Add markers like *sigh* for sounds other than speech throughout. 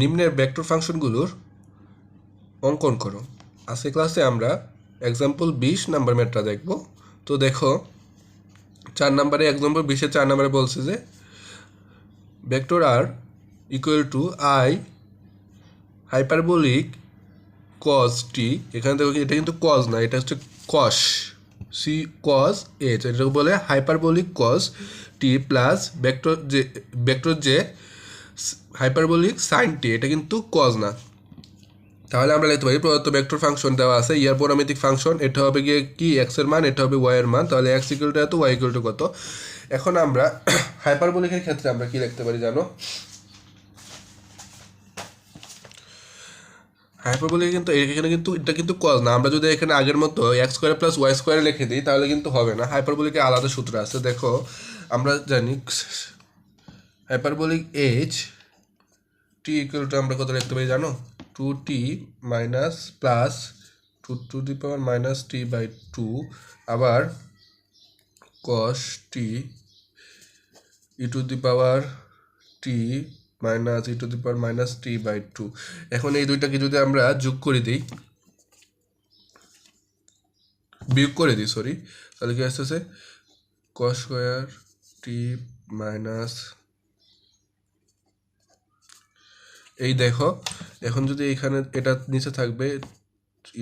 নিম্নের ভেক্টর ফাংশনগুলোর অঙ্কন করো। আজকে ক্লাসে আমরা এক্সাম্পল বিশ নাম্বার ম্যাটটা দেখব। তো দেখো, চার নাম্বারে এক নম্বর বিশে চার নাম্বারে বলছে যে vector r equal to I hyperbolic cosh t এখানে দেখো এটা কিন্তু কজ না, এটা হচ্ছে কস সি কজ এইচ বলে hyperbolic cos T plus vector যে ভেক্টর যে হাইপারবোলিক সাইন টি এটা কিন্তু কজ না। তাহলে আমরা লিখতে পারি, প্রদত্ত ভেক্টর ফাংশন দেওয়া আছে, ইয়ার পরামিতিক ফাংশন এটা হবে গিয়ে কি এক্সের মান, এটা হবে ওয়াই এর মান, তাহলে এক্স ইকুয়াল টু এত ওয়াই ইকুয়াল টু কত? এখন আমরা *clears throat* হাইপারবোলিকের ক্ষেত্রে আমরা কি লিখতে পারি জানো? হাইপারবোলিক কিন্তু, এখানে কিন্তু, এটা কিন্তু কজ না। আমরা যদি এখানে আগের মতো X square plus Y square লিখে দিই, তাহলে কিন্তু হবে না। হাইপারবোলিকে আলাদা সূত্র আছে। দেখো, আমরা জানি hyperbolic H T equal to আমরা কত লিখতে পারি জানো? Two T minus plus two to the power minus T by two আবার cos T E to the power T minus E to the power minus T by two এখন এই দুইটাকে যদি আমরা যোগ করে দিই। বিয়োগ করে দিই সরি তাহলে কি আসতেছে? কস স্কোয়ার টি মাইনাস এই দেখো, এখন যদি এখানে এটা নিচে থাকবে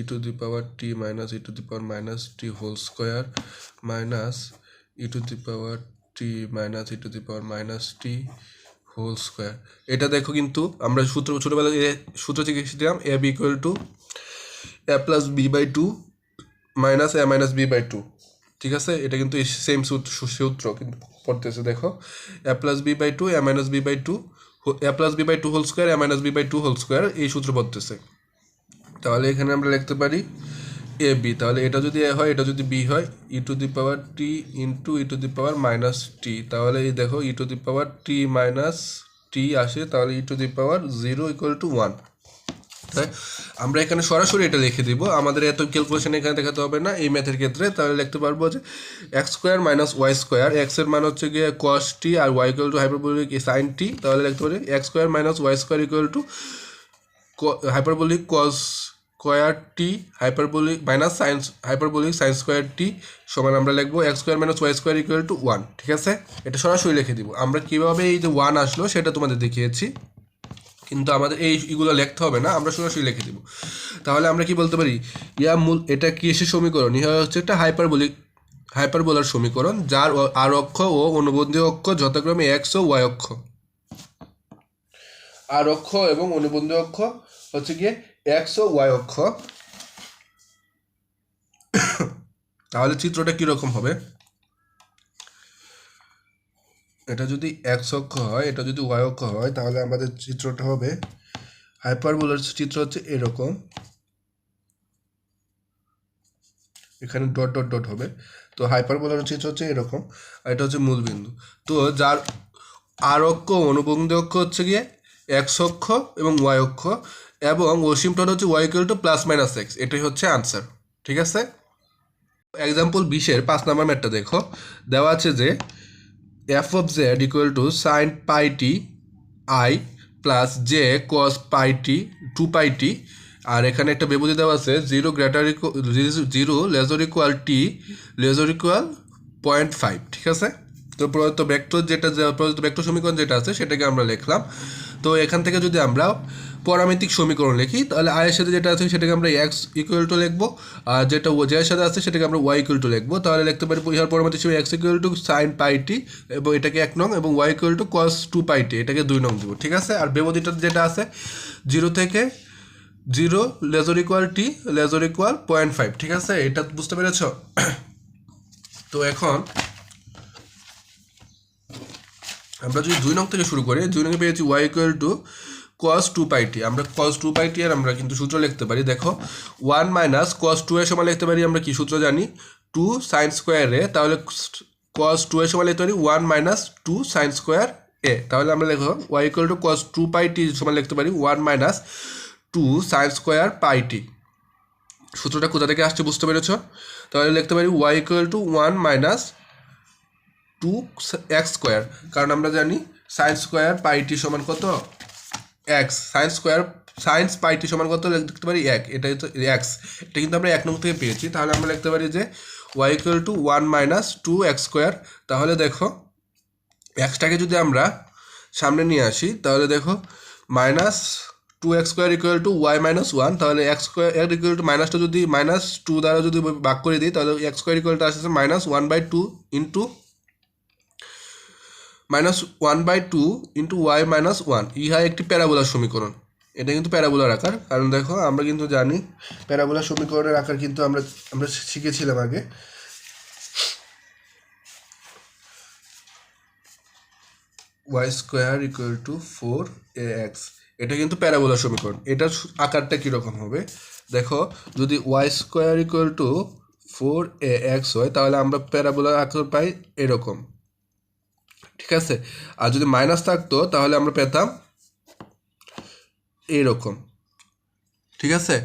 E to the power T minus E to the power minus T whole square minus E to the power T minus E to the power minus T whole square এটা দেখো কিন্তু, আমরা সূত্র ছোটোবেলায় সূত্র থেকে শিখছিলাম A B equal to A plus B by two minus A minus B by two ঠিক আছে? এটা কিন্তু সেম সূত্র কিন্তু পড়তেছে, দেখো। A plus B by two A minus B by two A plus B by two whole square A minus B by two whole square এই সূত্র পড়তেছে তাহলে এখানে আমরা লিখতে পারি এ বি তাহলে এটা যদি এ হয়, এটা যদি বি হয় E to the power T into E to the power minus T তাহলে এই দেখো ই to the power T minus টি আসে, তাহলে E to the power zero equal to one তাই আমরা এখানে সরাসরি এটা লিখে দিব। আমাদের এত ক্যালকুলেশন এখানে দেখাতে হবে না। এই ম্যাথের ক্ষেত্রে তাহলে লিখতে পারব যে X square minus Y square এক্সের মান হচ্ছে গিয়ে cos T R Y equal to hyperbolic sine T তাহলে লিখতে পারি X square minus Y square equal to hyperbolic cos square T hyperbolic minus sines hyperbolic sine square T সমান আমরা লিখব X square minus Y square equal to one ঠিক আছে? এটা সরাসরি লিখে দিব। আমরা কীভাবে এই যে ওয়ান আসলো সেটা তোমাদের দেখিয়েছি। কিন্তু আমাদের এই এগুলো লিখতে হবে না, আমরা সরাসরি লিখে দিব। তাহলে আমরা কি বলতে পারি? ইয়া মূল, এটা কি এসে সমীকরণ? ইহা হচ্ছে একটা হাইপারবোলিক, হাইপারবোলার সমীকরণ, যার আর অক্ষ ও অনুবন্ধী অক্ষ যথাক্রমে এক্স ও ওয়াই অক্ষ। আর অক্ষ এবং অনুবন্ধী অক্ষ হচ্ছে গিয়ে এক্স ও ওয়াই অক্ষ। তাহলে চিত্রটা কীরকম হবে? এটা যদি এক্স অক্ষ হয়, এটা যদি ওয়াই অক্ষ হয়, তাহলে আমাদের চিত্রটা হবে হাইপারবোলার চিত্র হচ্ছে এরকম। এখানে ডট ডট ডট হবে। তো হাইপারবোলার চিত্র হচ্ছে এরকম, আর এটা হচ্ছে মূলবিন্দু তো যার আর অক্ষ, অনুবন্ধী অক্ষ হচ্ছে গিয়ে এক্স অক্ষ এবং ওয়াই অক্ষ, এবং অসীমটন হচ্ছে Y equal to plus minus X এটাই হচ্ছে আনসার ঠিক আছে? এক্সাম্পল বিশের পাঁচ নাম্বার ম্যাটটা দেখো। দেওয়া আছে যে F of Z equal to sine pi T I plus J cos pi T two pi T আর এখানে একটা বিবৃতি দেওয়া আছে zero greater zero lesser equal T lesser equal point five ঠিক আছে? তো প্রদত্ত ভেক্টর যেটা, প্রদত্ত ব্যক্ত সমীকরণ যেটা আছে, সেটাকে আমরা লিখলাম। তো এখান থেকে যদি আমরা পরামিতিক সমীকরণ লিখি, তাহলে আয়ের সাথে যেটা আছে সেটাকে আমরা এক্স ইকুয়াল টু লিখব, আর যেটা জের সাথে আছে সেটাকে আমরা ওয়াই ইকুয়াল টু লিখব। তাহলে লিখতে পারি, ইহার পরামিতি হিসেবে X equal to sine pi T এবং এটাকে এক নং, এবং Y equal to cos two pi T এটাকে দুই নং দেবো, ঠিক আছে? আর বেবদিটা যেটা আছে জিরো থেকে zero lesser equal t lesser equal point five ঠিক আছে? এটা বুঝতে পেরেছ? তো এখন আমরা যদি দুই নং থেকে শুরু করি, দুই নঙ্গে পেয়েছি y equal to cos two pi t আমরা কস টু পাইটি আর আমরা কিন্তু সূত্র লিখতে পারি। দেখো ওয়ান মাইনাস কস টু এর সময় লিখতে পারি, আমরা কি সূত্র জানি? টু সাইন স্কোয়ারে তাহলে কস টু এর সময় লিখতে পারি one minus two sine square এ তাহলে আমরা লিখো y equal to cos two pi t সময় লিখতে পারি one minus two sine square pi t সূত্রটা কোথা থেকে আসছে বুঝতে পেরেছ? তাহলে লিখতে পারি y equal to one minus two x square, কারণ আমরা জানি সাইন স্কোয়ার পাইটি সমান কত? X. Sine square sines pi t সমান কত? লিখতে পারি এক। এটা হচ্ছে এক্স। এটা কিন্তু আমরা এক নং থেকে পেয়েছি। তাহলে আমরা লিখতে পারি যে y equal to one minus two x square তাহলে দেখো, এক্সটাকে যদি আমরা সামনে নিয়ে আসি, তাহলে দেখো minus two x square equal to y minus one তাহলে এক্স স্কোয়ার ইকুয়াল টু মাইনাসটা যদি মাইনাস টু দ্বারা যদি ভাগ করে দিই, তাহলে এক্স স্কোয়ার ইকুয়াল টু আসছে minus one by two into minus one by two into y minus one ইহা একটি প্যারাবোলার সমীকরণ। এটা কিন্তু প্যারাবোলার আকার। কারণ দেখো, আমরা কিন্তু জানি প্যারাবোলার সমীকরণের আকার কিন্তু আমরা আমরা শিখেছিলাম আগে। Y square equal to four a x এটা কিন্তু প্যারাবোলার সমীকরণ। এটার আকারটা কীরকম হবে? দেখো, যদি y square equal to four a x হয়, তাহলে আমরা প্যারাবোলার আকার পাই এরকম। ঠিক আছে? আর যদি মাইনাস থাকতো, তাহলে আমরা পেতাম এইরকম। ঠিক আছে?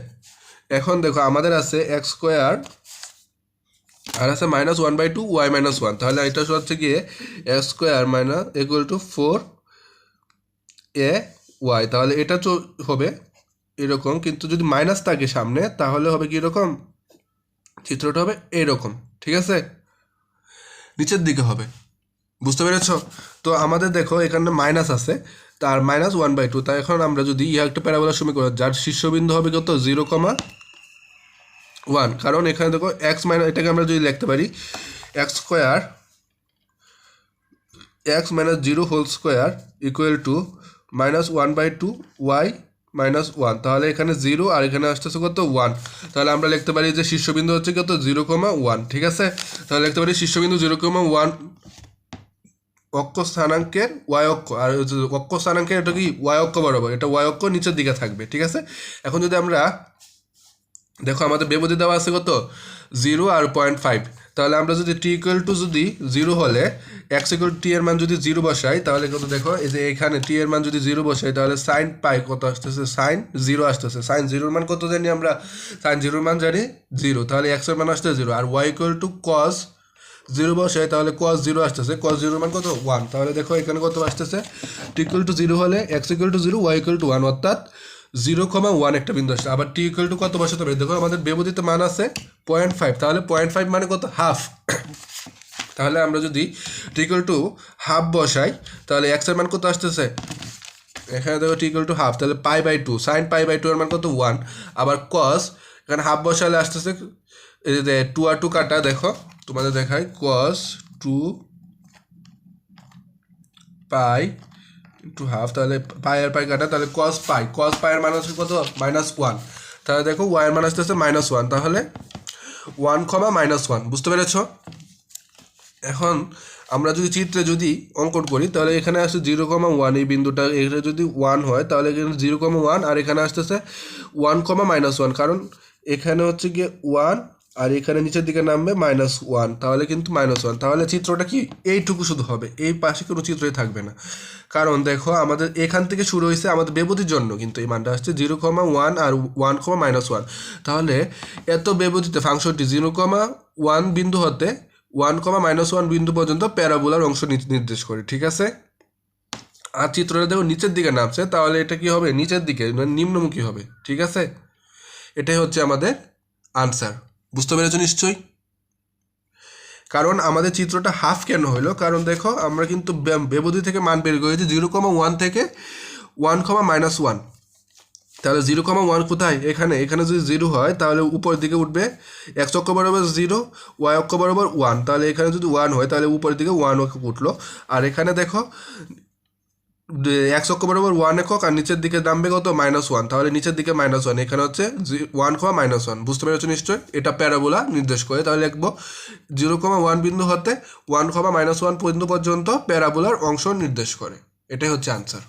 এখন দেখো, আমাদের আছে এক্স স্কোয়ার আর আছে minus one by two y minus one তাহলে এটা সব হচ্ছে গিয়ে x square minus equal to four a y তাহলে এটা হবে এরকম, কিন্তু যদি মাইনাস থাকে সামনে, তাহলে হবে কি এরকম? চিত্রটা হবে এরকম। ঠিক আছে? নিচের দিকে হবে। বুঝতে পেরেছ? তো আমাদের দেখো, এখানে মাইনাস আছে, তার মাইনাস ওয়ান বাই টু তাই এখন আমরা যদি ইহা একটা প্যারাবোলার সমীকরণ যার শীর্ষবিন্দু হবে কত? জিরো কমা ওয়ান কারণ এখানে দেখো এক্স মাইনাস এটাকে আমরা যদি লিখতে পারি x square x minus zero whole square equal to minus one by two y minus one তাহলে এখানে জিরো আর এখানে আসতেছে কত? ওয়ান তাহলে আমরা লিখতে পারি যে শীর্ষবিন্দু হচ্ছে কত? জিরো কমা ওয়ান ঠিক আছে? তাহলে লিখতে পারি শীর্ষবিন্দু জিরো কমা ওয়ান অক্ষ স্থানাঙ্কের ওয়াই অক্ষ আর অক্ষ স্থানাঙ্কের এটা কি? ওয়াই অক্ষ বরাবর, এটা ওয়াই অক্ষ নিচের দিকে থাকবে, ঠিক আছে? এখন যদি আমরা, দেখো আমাদের বেবদি দেওয়া আছে কত? জিরো আর পয়েন্ট ফাইভ। তাহলে আমরা যদি টি ইকুয়াল টু যদি জিরো হলে এক্স ইকুয়াল টি এর মান যদি জিরো বসাই, তাহলে কত দেখো? এই যে এখানে টি এর মান যদি জিরো বসাই, তাহলে সাইন পাই কত আসতেছে? সাইন জিরো আসতেছে। সাইন জিরোর মান কত জানি আমরা? সাইন জিরোর মান জানি জিরো। তাহলে এক্সের মান আসতে zero. R y equal to cos zero বসাই তাহলে কস জিরো আসতেছে। কস জিরোর মান কত? ওয়ান তাহলে দেখো এখানে কত আসতেছে? টি ইকুয়াল টু জিরো হলে x equal to zero y equal to one অর্থাৎ জিরো কমা ওয়ান একটা বিন্দু আসছে। আবার টি ইকুয়াল টু কত বসাতে হবে? দেখো আমাদের বেবদিত মান আছে পয়েন্ট ফাইভ তাহলে পয়েন্ট ফাইভ মানে কত? হাফ তাহলে আমরা যদি টি ইকুয়াল টু হাফ বসাই, তাহলে এক্সের মান কত আসতেছে? এখানে দেখো টি ইকুয়াল টু হাফ তাহলে pi by two sine pi by two এর মান কত? ওয়ান আবার কস এখানে হাফ বসালে আসতেছে টু আর টু কাটা, দেখো, তোমাদের দেখায় cos two pi two half তাহলে পাই আর পাই কাটা, তাহলে কস পাই কস মান হচ্ছে কত? মাইনাস ওয়ান তাহলে দেখো ওয়াইয়ের মান আসতেছে মাইনাস ওয়ান তাহলে ওয়ান কমা মাইনাস ওয়ান বুঝতে পেরেছ? এখন আমরা যদি চিত্রে যদি অঙ্কন করি, তাহলে এখানে আসছে জিরো কমা ওয়ান এই বিন্দুটা, এখানে যদি ওয়ান হয়, তাহলে এখানে জিরো কমা ওয়ান আর এখানে আসতেছে ওয়ান কমা মাইনাস ওয়ান কারণ এখানে হচ্ছে গিয়ে ওয়ান আর এখানে নিচের দিকে নামবে মাইনাস ওয়ান তাহলে কিন্তু মাইনাস ওয়ান তাহলে চিত্রটা কি? এইটুকু শুধু হবে। এই পাশে কোনো চিত্রই থাকবে না। কারণ দেখো, আমাদের এখান থেকে শুরু হয়েছে আমাদের বেবতির জন্য, কিন্তু এই মানটা আসছে জিরো কমা ওয়ান আর ওয়ান কমা মাইনাস ওয়ান তাহলে এত বেবতিতে ফাংশনটি জিরো কমা ওয়ান বিন্দু হতে ওয়ান কমা মাইনাস ওয়ান বিন্দু পর্যন্ত প্যারাবোলার অংশ নির্দেশ করে, ঠিক আছে? আর চিত্রটা দেখো নিচের দিকে নামছে, তাহলে এটা কি হবে? নিচের দিকে মানে নিম্নমুখী হবে, ঠিক আছে? এটাই হচ্ছে আমাদের আনসার বুঝতে পেরেছ নিশ্চয়ই? কারণ আমাদের চিত্রটা হাফ কেন হলো কারণ দেখো, আমরা কিন্তু বেবদি থেকে মান বের করেছি জিরো কমা ওয়ান থেকে ওয়ান কমা মাইনাস ওয়ান তাহলে জিরো কমা ওয়ান কোথায়? এখানে। এখানে যদি জিরো হয়, তাহলে উপরের দিকে উঠবে এক অক্ষ বরাবর জিরো ওয়াই অক্ষ বরাবর ওয়ান তাহলে এখানে যদি ওয়ান হয়, তাহলে উপরের দিকে ওয়ান অক্ষ উঠল। আর এখানে দেখো এক অক্ষ বরাবর ওয়ান একক আর নিচের দিকে নামবে কত? মাইনাস ওয়ান তাহলে নিচের দিকে মাইনাস ওয়ান এখানে হচ্ছে ওয়ান কমা মাইনাস ওয়ান বুঝতে পেরেছ নিশ্চয়ই? এটা প্যারাবোলা নির্দেশ করে। তাহলে লিখব জিরো কমা ওয়ান বিন্দু হতে ওয়ান কমা মাইনাস ওয়ান পর্যন্ত পর্যন্ত প্যারাবোলার অংশ নির্দেশ করে। এটাই হচ্ছে আনসার